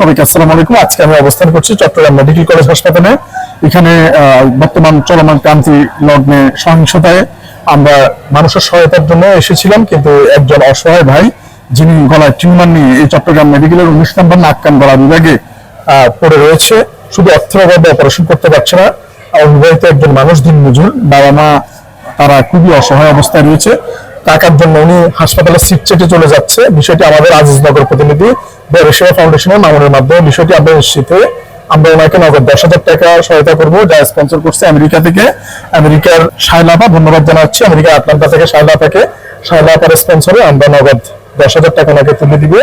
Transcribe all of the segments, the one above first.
সবাইকে আসসালামু আজকে আমি করছি চট্টগ্রাম মেডিকেল কলেজ এখানে বর্তমান চলমান ক্রান্তি লগ্নে সহিংসতায় আমরা মানুষের সহায়তার জন্য এসেছিলাম, কিন্তু একজন অসহায় ভাই, যিনি গলায় টিউমার নিয়ে এই চট্টগ্রাম মেডিকেলের উনিশ নম্বর নাক কান গলা বিভাগে পড়ে রয়েছে। শুধু অর্থের অভাবে অপারেশন করতে পারছে না, অবিবাহিত একজন মানুষ দিন মজুর বাবা মা তারা খুবই অসহায় অবস্থায় রয়েছে। টাকার জন্য উনি হাসপাতালে সিট চেটে চলে যাচ্ছে। বিষয়টি আমাদের আজিজনগর প্রতিনিধি বেরসেবা ফাউন্ডেশনের মামুনের মাধ্যমে। বিষয়টি আপনাদের নিশ্চিত আমরা ওনাকে নগদ দশ হাজার টাকা সহায়তা করব যা স্পন্সর করছে আমেরিকা থেকে। আমেরিকার শাইলাপা ধন্যবাদ জানাচ্ছি। আমেরিকার আটলান্টা থেকে শাইলাপাকে শাইলাপার স্পন্সরে আমরা নগদ দশ হাজার টাকা ওনাকে তুলে দিব।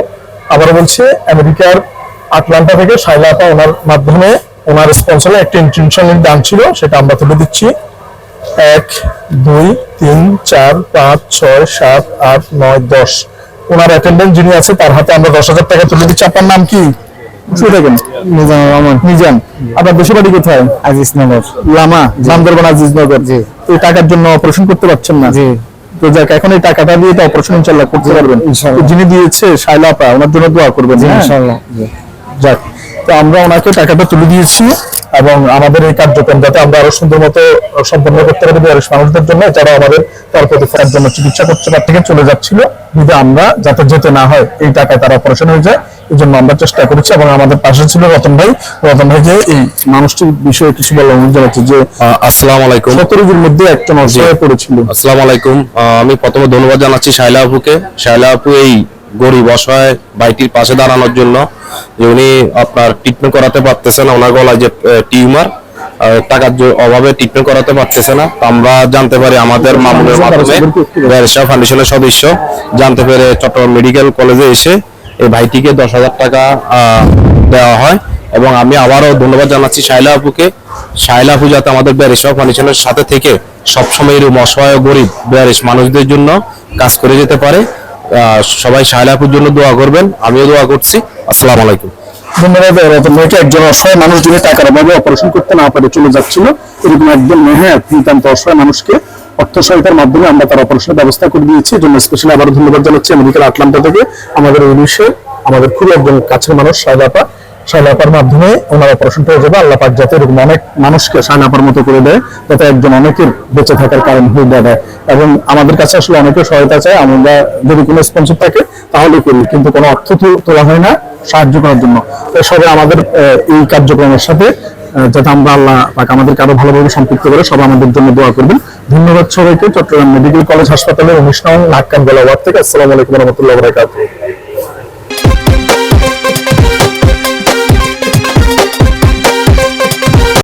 আবার বলছি, আমেরিকার আটলান্টা থেকে শাইলাপা ওনার মাধ্যমে ওনার স্পন্সরে একটা ইন্টেনশনাল দান ছিল, সেটা আমরা তুলে দিচ্ছি। এক দুই তিন চার পাঁচ ছয় সাত আট নয় দশ। ওনার অ্যাটেন্ডেন্ট যিনি আছে তার হাতে আমরা দশ হাজার টাকা তুলে দিচ্ছি। আপনার নাম কি? নিজাম রহমান। নিজাম আপনার দেশে বাড়ি কোথায়? আজিজ লামা বান্দরবান আজিজনগর জি। এই টাকার জন্য অপারেশন করতে পারছেন না। জি। তো যাক এখন এই টাকাটা দিয়ে তো অপারেশন ইনশাল্লাহ করতে পারবেন। যিনি দিয়েছে শাইলা আপা ওনার জন্য দোয়া করবেন। জি হ্যাঁ? যাক তো আমরা ওনাকে টাকাটা তুলে দিয়েছি। এবং আমাদের এই কার্যক্রম যাতে আমরা আরও সুন্দর মতো সম্পন্ন করতে পারি বয়স মানুষদের জন্য এছাড়াও আমাদের তার প্রতিফলের জন্য চিকিৎসা করতে তার থেকে চলে যাচ্ছিল। যদি আমরা যাতে যেতে না হয় এই টাকায় তারা অপারেশন হয়ে যায় এই জন্য আমরা চেষ্টা করেছি এবং আমাদের পাশে ছিল রতন ভাই। রতন ভাইকে এই মানুষটির বিষয়ে কিছু বলা অনুরোধ জানাচ্ছি যে আসসালামু আলাইকুম সত্তর রোগীর মধ্যে একজন অসহায় পড়েছিল। আসসালামু আলাইকুম আমি প্রথমে ধন্যবাদ জানাচ্ছি শাইলা আপুকে। শাইলা আপু এই গরিব অসহায় ভাইটির পাশে দাঁড়ানোর জন্য উনি আপনার ট্রিটমেন্ট করাতে পারতেছেন ওনার গলায় যে টিউমার টাকার অভাবে ট্রিটমেন্ট করাতে পারতেছে না। আমরা জানতে পারি আমাদের মামুনের মাধ্যমে ফাউন্ডেশনের সদস্য জানতে পেরে চট্টগ্রাম মেডিকেল কলেজে এসে এই ভাইটিকে দশ হাজার টাকা দেওয়া হয় এবং আমি আবারও ধন্যবাদ জানাচ্ছি শাইলা আপুকে। শাইলা আপু যাতে আমাদের ব্যারিস্টার ফাউন্ডেশনের সাথে থেকে সবসময় এরকম অসহায় গরিব ব্যারিস মানুষদের জন্য কাজ করে যেতে পারে। সবাই শাহলাপুর জন্য দোয়া করবেন, আমিও দোয়া করছি। আসসালাম আলাইকুম। ধন্যবাদ একজন অসহায় অপারেশন করতে না চলে এরকম অসহায় মানুষকে অর্থ সহায়তার মাধ্যমে আমরা তার অপারেশনের ব্যবস্থা করে দিয়েছি। স্পেশালি ধন্যবাদ আটলান্টা থেকে আমাদের খুবই আমাদের খুব একজন কাছের মানুষ সায়দাপা সায়লাপার মাধ্যমে ওনার অপারেশনটা হয়ে যাবে। আল্লাহ পাক যাতে এরকম অনেক মানুষকে সায়লাপার মতো করে দেয়, যাতে একজন অনেকের বেঁচে থাকার কারণ হয়ে দাঁড়ায়। এবং আমাদের কাছে আসলে অনেকের সহায়তা চায় আমরা যদি কোনো স্পন্সর থাকে, তাহলে করি। কিন্তু কোনো অর্থ তোলা হয় না সাহায্য করার জন্য। তো সবাই আমাদের এই কার্যক্রমের সাথে যাতে আমরা আল্লাহ পাক আমাদেরকে আরও ভালোভাবে সম্পৃক্ত করে সবাই আমাদের জন্য দোয়া করবেন। ধন্যবাদ সবাইকে। চট্টগ্রাম মেডিকেল কলেজ হাসপাতালের অনুষ্ঠান নাক কান গলা ওয়ার্ড থেকে। আসসালামু আলাইকুম রহমতুল্লাহ বরাকাতুহ।